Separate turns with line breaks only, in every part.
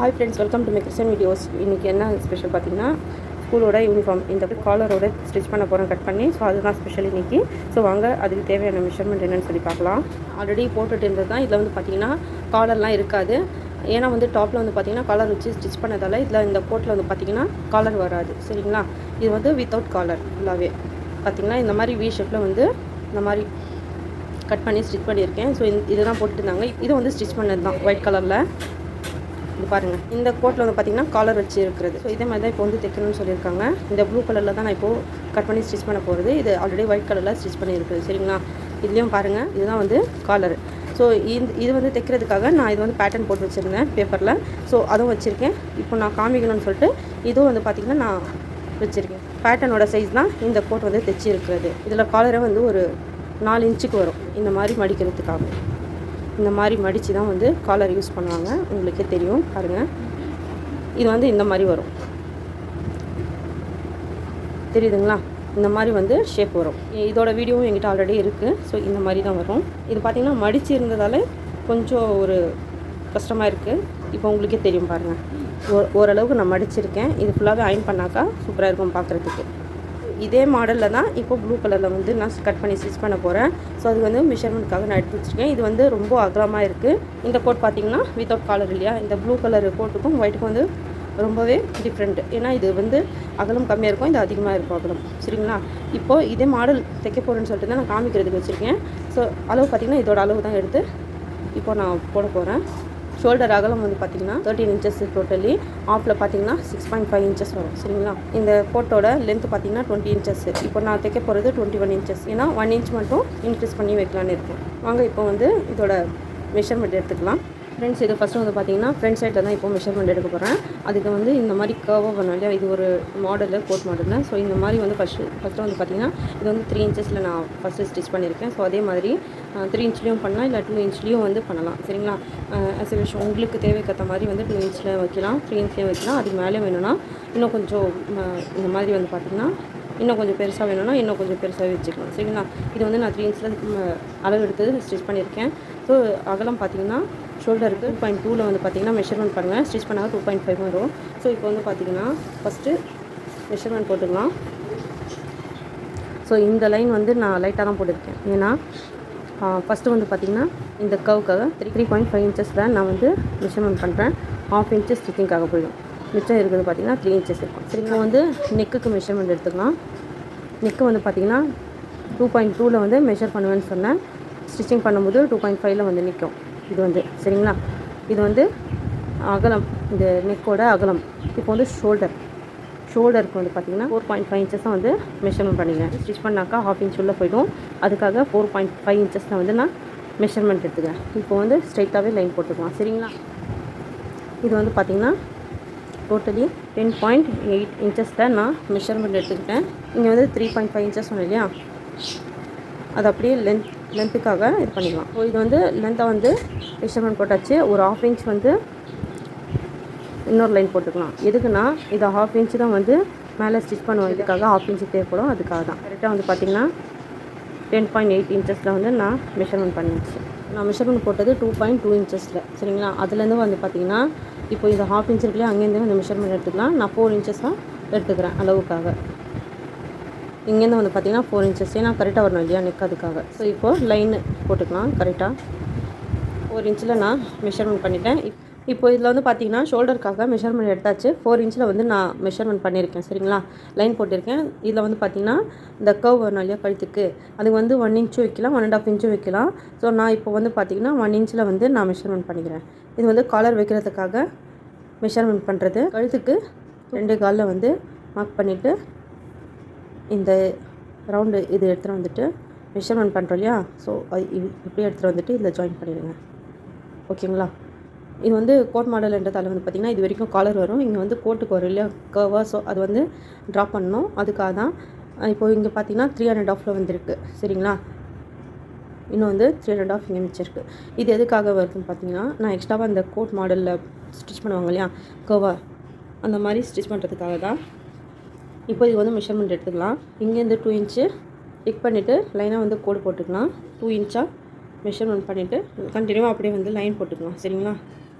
Hi friends welcome to my Kristen videos இன்றைக்கி என்ன special பார்த்தீங்கன்னா ஸ்கூலோட யூனிஃபார்ம் இந்த காலரோட ஸ்டிச் பண்ண போகிறோம் கட் பண்ணி. ஸோ அதுதான் ஸ்பெஷல் இன்றைக்கி ஸோ வாங்க அதுக்கு தேவையான மெஷர்மெண்ட் என்னென்னு சொல்லி பார்க்கலாம். ஆல்ரெடி போட்டுட்டு இருந்தது தான் இதில் வந்து பார்த்தீங்கன்னா காலர்லாம் இருக்காது. ஏன்னா வந்து டாப்பில் வந்து பார்த்திங்கன்னா காலர் வச்சு ஸ்டிச் பண்ணதால் இதில் இந்த கோட்டில் வந்து பார்த்திங்கன்னா காலர் வராது. சரிங்களா? இது வந்து வித்தவுட் காலர் ஃபுல்லாகவே பார்த்திங்கன்னா இந்த மாதிரி வி ஷேப்பில் வந்து இந்த மாதிரி கட் பண்ணி ஸ்டிச் பண்ணியிருக்கேன். ஸோ இதுதான் போட்டுருந்தாங்க இது வந்து ஸ்டிச் பண்ணது தான் ஒயிட் கலரில் பாருங்கள் இந்த கோட்டில் வந்து பார்த்தீங்கன்னா காலர் வச்சு இருக்கிறது. ஸோ இதே மாதிரி தான் இப்போ வந்து தைக்கணும்னு சொல்லியிருக்காங்க. இந்த ப்ளூ கலரில் தான் நான் இப்போது கட் பண்ணி ஸ்டிச் பண்ண போகிறது இது ஆல்ரெடி ஒயிட் கலரில் ஸ்டிச் பண்ணியிருக்குது. சரிங்களா? இதுலேயும் பாருங்கள் இதுதான் வந்து காலர் ஸோ இந்த இது வந்து தைக்கிறதுக்காக நான் இது வந்து பேட்டர்ன் போட்டு வச்சுருந்தேன் பேப்பரில் ஸோ அதுவும் வச்சுருக்கேன். இப்போ நான் காமிக்கணும்னு சொல்லிட்டு இதுவும் வந்து பார்த்திங்கன்னா நான் வச்சுருக்கேன். பேட்டர்னோட சைஸ் தான் இந்த கோட் வந்து தைச்சிருக்கிறது. இதில் காலரே வந்து ஒரு நாலு இன்ச்சுக்கு வரும். இந்த மாதிரி மடிக்கிறதுக்காக. இந்த மாதிரி மடித்து தான் வந்து காலர் யூஸ் பண்ணுவாங்க. உங்களுக்கே தெரியும். பாருங்கள் இது வந்து இந்த மாதிரி வரும். தெரியுதுங்களா? இந்த மாதிரி வந்து ஷேப் வரும். இதோட வீடியோவும் எங்கிட்ட ஆல்ரெடி இருக்குது ஸோ இந்த மாதிரி தான் வரும். இது பார்த்திங்கன்னா மடித்து இருந்ததால் கொஞ்சம் ஒரு கஷ்டமாக இருக்குது இப்போ உங்களுக்கே தெரியும் பாருங்கள் ஓ ஓரளவுக்கு நான் மடிச்சிருக்கேன். இது ஃபுல்லாகவே அயன் பண்ணாக்கா சூப்பராக இருக்கும் பார்க்குறதுக்கு இதே மாடலில் தான் இப்போ ப்ளூ கலரில் வந்து நான் கட் பண்ணி ஸ்டிச் பண்ண போகிறேன் ஸோ அது வந்து மெஷர்மெண்ட்காக நான் எடுத்து வச்சுருக்கேன். இது வந்து ரொம்ப அகலமாக இருக்குது இந்த கோட் பார்த்திங்கன்னா வித்தவுட் காலர் இல்லையா? இந்த ப்ளூ கலர் கோட்டுக்கும் ஒயிட்டுக்கும் வந்து ரொம்பவே டிஃப்ரெண்ட்டு ஏன்னா இது வந்து அகலம் கம்மியாக இருக்கும் இது அதிகமாக இருக்கும் அகலம். சரிங்களா? இப்போது இதே மாடல் தைக்க போகிறேன்னு சொல்லிட்டு தான் நான் காமிக்கிறதுக்கு வச்சுருக்கேன். ஸோ அளவு பார்த்திங்கன்னா இதோட அளவு தான் எடுத்து இப்போ நான் போட போகிறேன் ஷோல்டர் அகலம் வந்து பார்த்தீங்கன்னா தேர்ட்டின் இன்ச்சஸ் டோட்டலி ஆஃபில் பார்த்தீங்கன்னா சிக்ஸ் பாயிண்ட் ஃபைவ் இன்ச்சஸ் வரும். சரிங்களா? இந்த கோட்டோட லென்த் பார்த்தீங்கன்னா டுவெண்ட்டி இன்ச்சஸ் இப்போ நான் தைக்க போகிறது டுவெண்ட்டி ஒன் இன்ச்சஸ் ஏன்னா ஒன் இன்ச் மட்டும் இன்க்ரீஸ் பண்ணி வைக்கலான்னு இருக்கேன். வாங்க இப்போ வந்து இதோட மெஷர்மெண்ட் எடுத்துக்கலாம். ஃப்ரெண்ட்ஸ் இது ஃபஸ்ட்டு வந்து பார்த்தீங்கன்னா ஃப்ரண்ட் சைடில் தான் இப்போ மெஷர்மெண்ட் எடுக்க போகிறேன் அதுக்கு வந்து இந்த மாதிரி கர்வாக பண்ணோம் இல்லையா? இது ஒரு மாடலில் கோட் மாடலில் ஸோ இந்த மாதிரி வந்து ஃபஸ்ட்டு ஃபஸ்ட்டு வந்து பார்த்தீங்கன்னா இது வந்து த்ரீ இன்ச்சஸில் நான் ஃபஸ்ட்டு ஸ்டிச் பண்ணியிருக்கேன் ஸோ அதே மாதிரி த்ரீ இன்ச்லேயும் பண்ணலாம் இல்லை டூ இன்ச்லேயும் வந்து பண்ணலாம். சரிங்களா? ஆஸ் விஷயம் உங்களுக்கு தேவைக்கேற்ற மாதிரி வந்து டூ இன்ச்சில் வைக்கலாம் த்ரீ இன்ச்லேயும் வைக்கலாம். அதுக்கு மேலே வேணும்னா இன்னும் கொஞ்சம் இந்த மாதிரி வந்து பார்த்திங்கன்னா இன்னும் கொஞ்சம் பெருசாக வேணும்னா இன்னும் கொஞ்சம் பெருசாகவே வச்சுக்கலாம். சரிங்களா? இது வந்து நான் த்ரீ இன்ச்சில் அளவு எடுத்து ஸ்டிச் பண்ணியிருக்கேன் ஸோ அகலம் பார்த்தீங்கன்னா ஷோல்டருக்கு டூ பாயிண்ட் டூவில் வந்து பார்த்தீங்கன்னா மெஷர்மெண்ட் பண்ணுவேன் ஸ்டிச் பண்ணால் டூ பாயிண்ட் ஃபைவ் வரும். ஸோ இப்போ வந்து பார்த்திங்கன்னா ஃபஸ்ட்டு மெஷர்மெண்ட் போட்டுக்கலாம். ஸோ இந்த லைன் வந்து நான் லைட்டாக தான் போட்டிருக்கேன். ஏன்னா ஃபஸ்ட்டு வந்து பார்த்திங்கன்னா இந்த கவுக்காக த்ரீ த்ரீ பாயிண்ட் ஃபைவ் இன்ச்சஸில் நான் வந்து மெஷர்மெண்ட் பண்ணுறேன் ஆஃப் இன்ச்சஸ் ஸ்டிச்சிங்காக போயிடும். மிச்சம் இருக்குது பார்த்திங்கன்னா த்ரீ இன்ச்சஸ் இருக்கும். சரி இப்போ வந்து நெக்குக்கு மெஷர்மெண்ட் எடுத்துக்கலாம். நெக்கு வந்து பார்த்திங்கன்னா டூ பாயிண்ட் டூவில் வந்து மெஷர் பண்ணுவேன்னு சொன்னேன். ஸ்டிச்சிங் பண்ணும்போது டூ பாயிண்ட் ஃபைவ்ல வந்து நிற்கும் இது வந்து சரிங்களா? இது வந்து அகலம் இந்த நெக்கோட அகலம். இப்போ வந்து ஷோல்டர் ஷோல்டருக்கு வந்து பார்த்திங்கன்னா ஃபோர் பாயிண்ட் ஃபைவ் இன்ச்சஸ் தான் வந்து மெஷர்மெண்ட் பண்ணிக்கிறேன். ஸ்டிச் பண்ணாக்கா ஹாஃப் இன்ச் உள்ளே போய்டும். அதுக்காக ஃபோர் பாயிண்ட் ஃபைவ் இன்ச்சஸில் வந்து நான் மெஷர்மெண்ட் எடுத்துக்கிறேன். இப்போ வந்து ஸ்ட்ரைட்டாகவே லைன் போட்டுக்கலாம். சரிங்களா? இது வந்து பார்த்திங்கன்னா டோட்டலி டென் பாயிண்ட் எயிட் இன்ச்சஸில் நான் மெஷர்மெண்ட் எடுத்துக்கிட்டேன். இங்கே வந்து த்ரீ பாயிண்ட் ஃபைவ் இன்ச்சஸ் சொன்னேன் இல்லையா? அது அப்படியே லென்த் லென்த்துக்காக இது பண்ணிக்கலாம். ஸோ இது வந்து லென்த்தை வந்து மெஷர்மெண்ட் போட்டாச்சு. ஒரு ஆஃப் இன்ச் வந்து இன்னொரு லைன் போட்டுக்கலாம். எதுக்குன்னா இது ஹாஃப் இன்ச்சு தான் வந்து மேலே ஸ்டிச் பண்ணுவோம் இதுக்காக ஹாஃப் இன்ச்சு தேவைப்படும். அதுக்காக தான். கரெக்டாக வந்து பார்த்திங்கன்னா டென் பாயிண்ட் எயிட் இன்ச்சஸில் வந்து நான் மெஷர்மெண்ட் பண்ணிடுச்சு நான் மெஷர்மெண்ட் போட்டது டூ பாயிண்ட் டூ இன்ச்சஸில் சரிங்களா? அதுலேருந்து வந்து பார்த்திங்கன்னா இப்போ இந்த ஹாஃப் இன்ச் இருக்குல்லையே அங்கேருந்து வந்து மெஷர்மெண்ட் எடுத்துக்கலாம். நான் ஃபோர் இன்ச்சஸ் தான் எடுத்துக்கிறேன் அளவுக்காக. இங்கேருந்து வந்து பார்த்திங்கன்னா ஃபோர் இன்ச்சஸ் ஏன்னா கரெக்டாக வரணும் இல்லையா நெக் அதுக்காக ஸோ இப்போது லைன் போட்டுக்கலாம் கரெக்டாக ஃபோர் இன்ச்சில் நான் மெஷர்மெண்ட் பண்ணிட்டேன். இப்போ இதில் வந்து பார்த்தீங்கன்னா ஷோல்டருக்காக மெஷர்மெண்ட் எடுத்தாச்சு. ஃபோர் இன்ச்சில் வந்து நான் மெஷர்மெண்ட் பண்ணியிருக்கேன். சரிங்களா? லைன் போட்டிருக்கேன். இதில் வந்து பார்த்தீங்கன்னா இந்த கவ் வரணும் இல்லையா கழுத்துக்கு? அதுக்கு வந்து ஒன் இன்ச்சும் வைக்கலாம் ஒன் அண்ட் ஆஃப் இன்ச்சும் வைக்கலாம். ஸோ நான் இப்போ வந்து பார்த்தீங்கன்னா ஒன் இன்ச்சில் வந்து நான் மெஷர்மெண்ட் பண்ணிக்கிறேன். இது வந்து காலர் வைக்கிறதுக்காக மெஷர்மெண்ட் பண்ணுறது கழுத்துக்கு ரெண்டு காலில் வந்து மார்க் பண்ணிவிட்டு இந்த ரவுண்டு இது எடுத்துகிட்டு வந்துட்டு மெஷர்மெண்ட் பண்ணுறோம் இல்லையா? ஸோ அது இப்படி எடுத்துகிட்டு வந்துட்டு இதில் ஜாயின் பண்ணிடுங்க. ஓகேங்களா இது வந்து கோட் மாடல்ன்றதால வந்து பார்த்திங்கன்னா இது வரைக்கும் காலர் வரும். இங்கே வந்து கோட்டுக்கு வரும் இல்லையா? கர்வா ஸோ அது வந்து ட்ராப் பண்ணணும். அதுக்காக தான் இப்போது இங்கே பார்த்தீங்கன்னா த்ரீ ஹண்ட்ரட் ஆஃபில் வந்துருக்கு. சரிங்களா? இன்னும் வந்து த்ரீ ஹண்ட்ரட் ஆஃப் இங்கே மிச்சிருக்கு. இது எதுக்காக வருதுன்னு பார்த்தீங்கன்னா நான் எக்ஸ்ட்ராவாக அந்த கோட் மாடலில் ஸ்டிச் பண்ணுவாங்க இல்லையா? கர்வா அந்த மாதிரி ஸ்டிச் பண்ணுறதுக்காக தான் இப்போ இது வந்து மெஷர்மெண்ட் எடுத்துக்கலாம். இங்கேருந்து டூ இன்ச்சு டிக் பண்ணிவிட்டு லைனாக வந்து கோடு போட்டுக்கலாம். டூ இன்ச்சாக மெஷர்மெண்ட் பண்ணிவிட்டு கண்டினியூவாக அப்படியே வந்து லைன் போட்டுக்கலாம். சரிங்களா?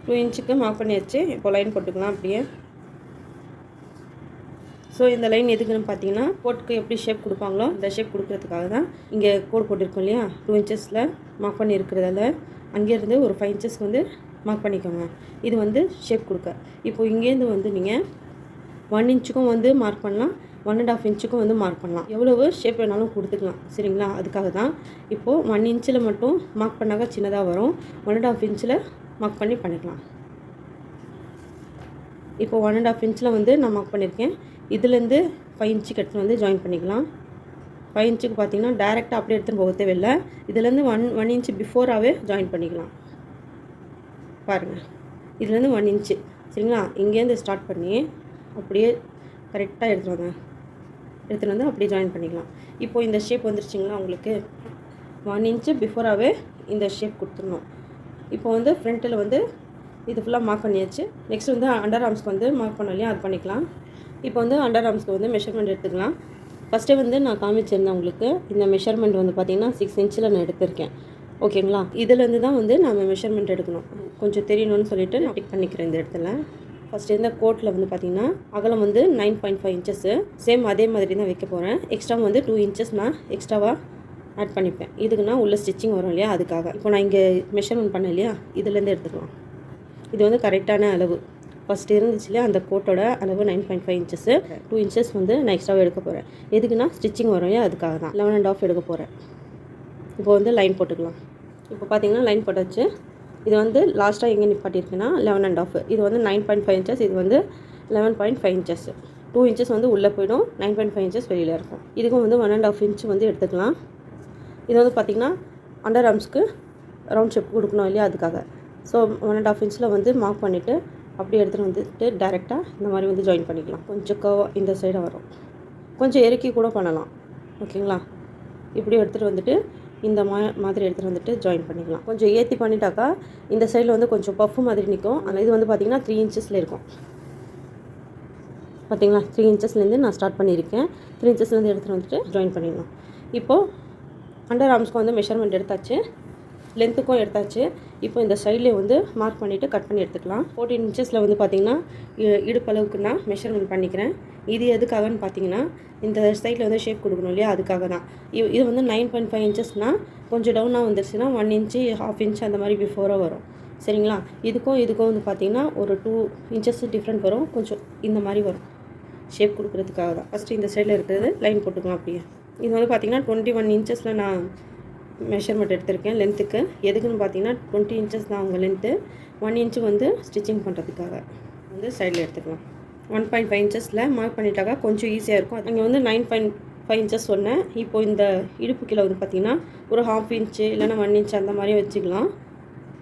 டூ இன்ச்சுக்கு மார்க் பண்ணியாச்சு. இப்போ லைன் போட்டுக்கலாம் அப்படியே. ஸோ இந்த லைன் எதுக்குன்னு பார்த்தீங்கன்னா கோட்டுக்கு எப்படி ஷேப் கொடுப்பாங்களோ அந்த ஷேப் கொடுக்கறதுக்காக தான் இங்கே கோடு போட்டிருக்கோம் இல்லையா? டூ இன்ச்சஸில் மார்க் பண்ணி இருக்கிறதால அங்கேருந்து ஒரு ஃபைவ் இன்ச்சஸ்க்கு வந்து மார்க் பண்ணிக்கோங்க. இது வந்து ஷேப் கொடுக்க. இப்போ இங்கேருந்து வந்து நீங்கள் ஒன் இன்ச்சுக்கும் வந்து மார்க் பண்ணலாம். ஒன் அண்ட் ஆஃப் இன்ச்சுக்கும் வந்து மார்க் பண்ணலாம். எவ்வளவு ஷேப் வேணாலும் கொடுத்துக்கலாம். சரிங்களா? அதுக்காக தான் இப்போது ஒன் இன்ச்சில் மட்டும் மார்க் பண்ணாக்க சின்னதாக வரும். ஒன் அண்ட் ஆஃப் இன்ச்சில் மார்க் பண்ணி பண்ணிக்கலாம். இப்போ ஒன் அண்ட் ஆஃப் இன்ச்சில் வந்து நான் மார்க் பண்ணியிருக்கேன் இதுலேருந்து ஃபைவ் இன்ச்சு கட்டு வந்து ஜாயின் பண்ணிக்கலாம். ஃபைவ் இன்ச்சுக்கு பார்த்தீங்கன்னா டேரெக்டாக அப்படியே எடுத்துன்னு போக தேவையில்லை. இதுலேருந்து ஒன் ஒன் இன்ச்சு பிஃபோராகவே ஜாயின் பண்ணிக்கலாம். பாருங்கள் இதுலேருந்து ஒன் இன்ச்சு சரிங்களா? இங்கேருந்து ஸ்டார்ட் பண்ணி அப்படியே கரெக்டாக எடுத்துகிட்டு வந்தேன் எடுத்துகிட்டு வந்து அப்படியே ஜாயின் பண்ணிக்கலாம். இப்போது இந்த ஷேப் வந்துருச்சிங்களா உங்களுக்கு? ஒன் இன்ச்சு பிஃபோராகவே இந்த ஷேப் கொடுத்துடணும். இப்போ வந்து ஃப்ரண்ட்டில் வந்து இது ஃபுல்லாக மார்க் பண்ணியாச்சு. நெக்ஸ்ட் வந்து அண்டர் ஆர்ம்ஸ்க்கு வந்து மார்க் பண்ணாலையும் அது பண்ணிக்கலாம். இப்போ வந்து அண்டர் ஆர்ம்ஸ்க்கு வந்து மெஷர்மெண்ட் எடுத்துக்கலாம். ஃபஸ்ட்டே வந்து நான் காமிச்சிருந்தேன் உங்களுக்கு. இந்த மெஷர்மெண்ட் வந்து பார்த்திங்கன்னா சிக்ஸ் இன்ச்சில் நான் எடுத்திருக்கேன். ஓகேங்களா இதுலேருந்து தான் வந்து நம்ம மெஷர்மெண்ட் எடுக்கணும். கொஞ்சம் தெரியணும்னு சொல்லிட்டு நான் பிக் பண்ணிக்கிறேன் இந்த இடத்துல. ஃபஸ்ட்டு இருந்த கோட்டில் வந்து பார்த்திங்கன்னா அகலம் வந்து nine point five inches same அதே மாதிரி தான் வைக்க போகிறேன் எக்ஸ்ட்ரா வந்து டூ இன்ச்சஸ் நான் எக்ஸ்ட்ராவாக ஆட் பண்ணிப்பேன். இதுக்குன்னா உள்ள ஸ்டிச்சிங் வரும் இல்லையா அதுக்காக. இப்போ நான் இங்கே மெஷர்மெண்ட் பண்ணேன் இல்லையா இதுலேருந்து எடுத்துக்கலாம். இது வந்து கரெக்டான அளவு. ஃபஸ்ட் இருந்துச்சு இல்லையா அந்த கோட்டோட அளவு nine point five inches two inches வந்து நான் எக்ஸ்ட்ராவாக எடுக்க போகிறேன் எதுக்குன்னா ஸ்டிச்சிங் வரும் இல்லையா அதுக்காக தான். லெவன் அண்ட் ஆஃப் எடுக்க போகிறேன் இப்போ வந்து லைன் போட்டுக்கலாம். இப்போ பார்த்தீங்கன்னா லைன் போட்டாச்சு. இது வந்து லாஸ்ட்டாக எங்கே நிப்பாட்டியிருக்குன்னா லெவன் அண்ட் ஆஃப் இது வந்து நைன் பாயிண்ட் ஃபைவ் இன்ச்சஸ் இது வந்து eleven point five inches two inches வந்து உள்ளே போயிடும் நைன் பாயிண்ட் ஃபைவ் இன்ச்சஸ் வெளியில் இருக்கும். இதுக்கும் வந்து ஒன் அண்ட் ஆஃப் இன்ச் வந்து எடுத்துக்கலாம். இது வந்து பார்த்திங்கன்னா அண்டர் ஆர்ம்ஸ்க்கு ரவுண்ட் ஷேப் கொடுக்கணும் இல்லையா அதுக்காக. ஸோ ஒன் அண்ட் ஆஃப் இன்ச்சில் வந்து மார்க் பண்ணிவிட்டு அப்படியே எடுத்துகிட்டு வந்துட்டு டேரெக்டாக இந்த மாதிரி வந்து ஜாயின் பண்ணிக்கலாம். கொஞ்சம் கவ இந்த சைடாக வரும். கொஞ்சம் இறக்கி கூட பண்ணலாம். ஓகேங்களா இப்படி எடுத்துகிட்டு வந்துட்டு இந்த மா மாதிரி எடுத்துகிட்டு வந்துட்டு ஜாயின் பண்ணிக்கலாம். கொஞ்சம் ஏற்றி பண்ணிட்டாக்கா இந்த சைடில் வந்து கொஞ்சம் பஃப் மாதிரி நிற்கும் ஆனால் இது வந்து பார்த்திங்கன்னா த்ரீ இன்ச்சஸில் இருக்கும். பார்த்தீங்களா த்ரீ இன்ச்சஸ்லேருந்து நான் ஸ்டார்ட் பண்ணியிருக்கேன். த்ரீ இன்ச்சஸ்லேருந்து எடுத்துகிட்டு வந்துட்டு ஜாயின் பண்ணிடலாம். இப்போது அண்டர் ஆர்ம்ஸ்க்கு வந்து மெஷர்மெண்ட் எடுத்தாச்சு. லென்த்துக்கும் எடுத்தாச்சு. இப்போ இந்த சைட்லேயே வந்து மார்க் பண்ணிவிட்டு கட் பண்ணி எடுத்துக்கலாம். ஃபோர்டீன் இன்ச்சஸில் வந்து பார்த்திங்கன்னா இ- இடுப்பளவுக்கு நான் மெஷர்மெண்ட் பண்ணிக்கிறேன். இது எதுக்காகன்னு பார்த்தீங்கன்னா இந்த சைடில் வந்து ஷேப் கொடுக்கணும் இல்லையா? அதுக்காக தான். இது இது வந்து நைன் பாயிண்ட் ஃபைவ் இன்ச்சஸ்னால் கொஞ்சம் டவுனாக வந்துருச்சுன்னா ஒன் இன்ச்சு ஹாஃப் இன்ச் அந்த மாதிரி பிஃபோராக வரும். சரிங்களா? இதுக்கும் இதுக்கும் வந்து பார்த்திங்கன்னா ஒரு டூ இன்ச்சஸ் டிஃப்ரெண்ட் வரும். கொஞ்சம் இந்த மாதிரி வரும். ஷேப் கொடுக்குறதுக்காக தான். ஃபஸ்ட்டு இந்த சைடில் இருக்கிறது லைன் போட்டுக்கலாம் அப்படியே. இது வந்து பார்த்திங்கன்னா டுவெண்ட்டி ஒன் இன்ச்சஸில் நான் மெஷர்மெண்ட் எடுத்திருக்கேன் லென்த்துக்கு எதுக்குன்னு பார்த்தீங்கன்னா டுவெண்ட்டி இன்ச்சஸ் தான் அவங்க லென்த்து ஒன் இன்ச்சு வந்து ஸ்டிச்சிங் பண்ணுறதுக்காக வந்து சைடில் எடுத்துக்கலாம். ஒன் பாயிண்ட் ஃபைவ் இன்ச்சஸில் மார்க் பண்ணிட்டாக்கா கொஞ்சம் ஈஸியாக இருக்கும். அங்கே வந்து நைன் பாயிண்ட் ஃபைவ் இன்ச்சஸ் சொன்னேன். இப்போது இந்த இடுப்பு கீழே வந்து பார்த்திங்கன்னா ஒரு ஹாஃப் இன்ச்சு இல்லைன்னா ஒன் இன்ச் அந்த மாதிரி வச்சுக்கலாம்.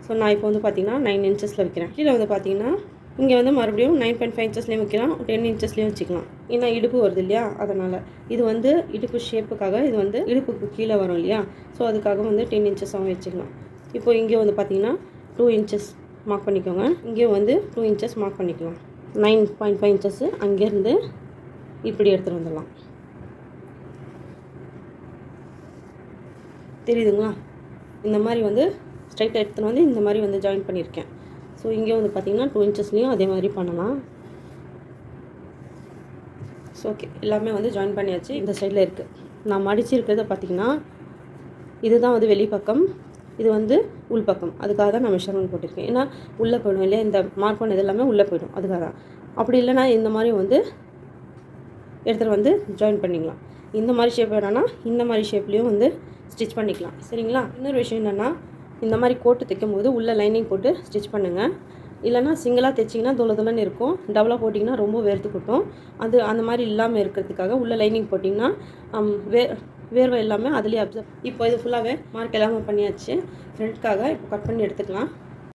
ஸோ நான் இப்போ வந்து பார்த்தீங்கன்னா நைன் இன்ச்சஸில் வைக்கிறேன். கீழே வந்து பார்த்தீங்கன்னா இங்கே வந்து மறுபடியும் நைன் பாயிண்ட் ஃபைவ் இன்ச்சஸ்லேயும் வைக்கலாம் டென் இன்ச்சஸ்லேயும் வச்சுக்கலாம். ஏன்னா இடுப்பு வருது இல்லையா? அதனால். இது வந்து இடுப்பு ஷேப்புக்காக இது வந்து இடுப்புக்கு கீழே வரும் இல்லையா? ஸோ அதுக்காக வந்து டென் இன்ச்சஸாகவும் வச்சுக்கலாம். இப்போ இங்கே வந்து பார்த்தீங்கன்னா டூ இன்ச்சஸ் மார்க் பண்ணிக்கோங்க. இங்கேயும் வந்து டூ இன்ச்சஸ் மார்க் பண்ணிக்கலாம். நைன் பாயிண்ட் ஃபைவ் இன்ச்சஸ்ஸு அங்கேருந்து இப்படி எடுத்துகிட்டு வந்துடலாம். தெரியுதுங்களா? இந்த மாதிரி வந்து ஸ்ட்ரைட்டாக எடுத்துகிட்டு வந்து இந்த மாதிரி வந்து ஜாயின் பண்ணியிருக்கேன். ஸோ இங்கே வந்து பார்த்தீங்கன்னா டூ இன்ச்சஸ்லேயும் அதே மாதிரி பண்ணலாம். ஸோ ஓகே எல்லாமே வந்து ஜாயின் பண்ணியாச்சு. இந்த சைடில் இருக்குது நான் மடிச்சிருக்கிறத பார்த்தீங்கன்னா இதுதான் வந்து வெளிப்பக்கம். இது வந்து உள்பக்கம். அதுக்காக தான் நான் மெஷர்மெண்ட் போட்டிருக்கேன். ஏன்னா உள்ளே போயிடும் இல்லையா? இந்த மார்க் பண்ணது எல்லாமே உள்ளே போயிடும். அதுக்காக தான். அப்படி இல்லைன்னா இந்த மாதிரி வந்து எடுத்துகிட்டு வந்து ஜாயின் பண்ணிக்கலாம். இந்த மாதிரி ஷேப் வேணான்னா இந்த மாதிரி ஷேப்லேயும் வந்து ஸ்டிச் பண்ணிக்கலாம். சரிங்களா? இன்னொரு விஷயம் என்னென்னா இந்த மாதிரி கோட்டு தைக்கும் போது உள்ள லைனிங் போட்டு ஸ்டிச் பண்ணுங்கள் இல்லைனா சிங்கிளாக தைச்சிங்கன்னா தொலை தொலைன்னு இருக்கும். டபுளாக போட்டிங்கன்னா ரொம்ப வேர்த்து கொட்டும். அது அந்த மாதிரி இல்லாமல் இருக்கிறதுக்காக உள்ள லைனிங் போட்டிங்கன்னா வே வேர்வை எல்லாமே அதுலேயே அப்சர்வ் இப்போ இது ஃபுல்லாகவே மார்க் எல்லாமே பண்ணியாச்சு. ஃப்ரண்ட்காக இப்போ கட் பண்ணி எடுத்துக்கலாம்.